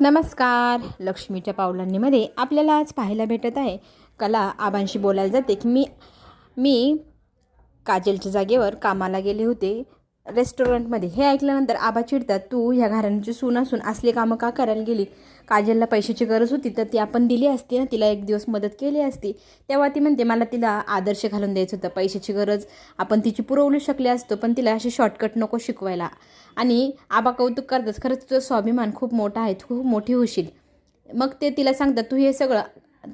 नमस्कार. लक्ष्मीच्या पावलांनीमध्ये आपल्याला आज पाहायला भेटत आहे कला आबांशी बोलायला जाते. की मी मी काजलच्या जागेवर कामाला गेले होते. रेस्टॉरंटमध्ये हे ऐकल्यानंतर आबा चिडतात तू ह्या घराण्याची सून असून असली कामं का करायला गेली? काजलला पैशाची गरज होती तर ती आपण दिली असती ना तिला एक दिवस मदत केली असती. तेव्हा ती म्हणते मला तिला आदर्श घालून द्यायचं होतं. पैशाची गरज आपण तिची पुरवलू शकले असतो पण तिला असे शॉर्टकट नको शिकवायला. आणि आबा कौतुक करतात खरंच तुझं स्वाभिमान खूप मोठा आहे तू खूप मोठी होशील. मग ते तिला सांगतात तू हे सगळं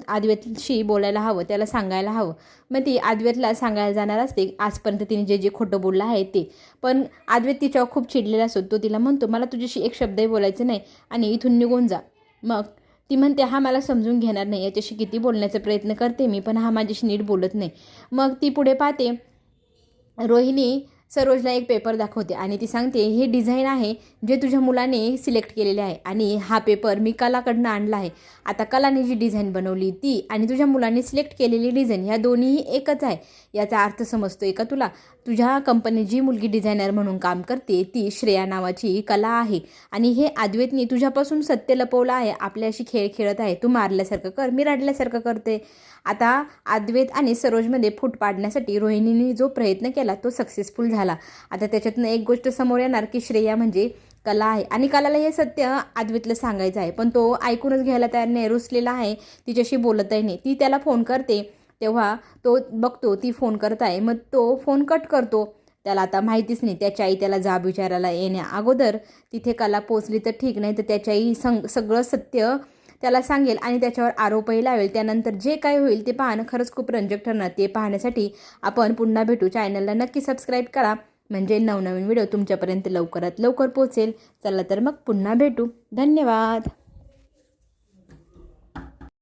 आद्वेतशी बोलायला हवं त्याला सांगायला हवं. मग ती आद्वेतला सांगायला जाणार असते आजपर्यंत तिने जे जे खोटं बोललं आहे ते. पण आद्वेत तिच्यावर खूप चिडलेला असतो. तो तिला म्हणतो मला तुझ्याशी एक शब्दही बोलायचं नाही आणि इथून निघून जा. मग ती म्हणते हा मला समजून घेणार नाही याच्याशी किती बोलण्याचा प्रयत्न करते मी पण हा माझ्याशी नीट बोलत नाही. मग ती पुढे पाहते रोहिणी सरोजला एक पेपर दाखवते आणि ती सांगते हे डिझाईन आहे जे तुझ्या मुलाने सिलेक्ट केलेले आहे आणि हा पेपर मी कलाकडनं आणला आहे. आता कलाने जी डिझाईन बनवली ती आणि तुझ्या मुलाने सिलेक्ट केलेली डिझाईन ह्या दोन्हीही एकच आहे. याचा अर्थ समजतो आहे का तुला? तुझ्या कंपनी जी मुलगी डिझायनर म्हणून काम करते ती श्रेया नावाची कला आहे आणि हे अद्वैतनी तुझ्यापासून सत्य लपवलं आहे. आपल्याशी खेळ खेळत आहे. तू मारल्यासारखं कर मी रडल्यासारखं करते. आता अद्वैत आणि सरोजमध्ये फूट पाडण्यासाठी रोहिणीने जो प्रयत्न केला तो सक्सेसफुल झाला. आता त्याच्यातनं एक गोष्ट समोर येणार की श्रेया म्हणजे कला आहे. आणि कलाला हे सत्य आदवीतलं सांगायचं आहे. पण तो ऐकूनच घ्यायला तयार नाही रुसलेला आहे तिच्याशी बोलतही नाही. ती त्याला फोन करते तेव्हा तो बघतो ती फोन करत आहे. मग तो फोन कट करतो. त्याला आता माहितीच नाही. त्याच्या आई त्याला जाब विचारायला येण्या अगोदर तिथे कला पोचली तर ठीक नाही तर त्याच्याही आई संग सगळं सत्य त्याला सांगेल आणि त्याच्यावर आरोपही लावेल. त्यानंतर जे काय होईल ते पाहणं खरंच खूप रंजक ठरणार. ते पाहण्यासाठी आपण पुन्हा भेटू. चॅनलला नक्की सबस्क्राईब करा. म्हणजे नवनवीन व्हिडिओ तुमच्यापर्यंत लवकरात लवकर पोहोचेल. चला तर मग पुन्हा भेटू. धन्यवाद.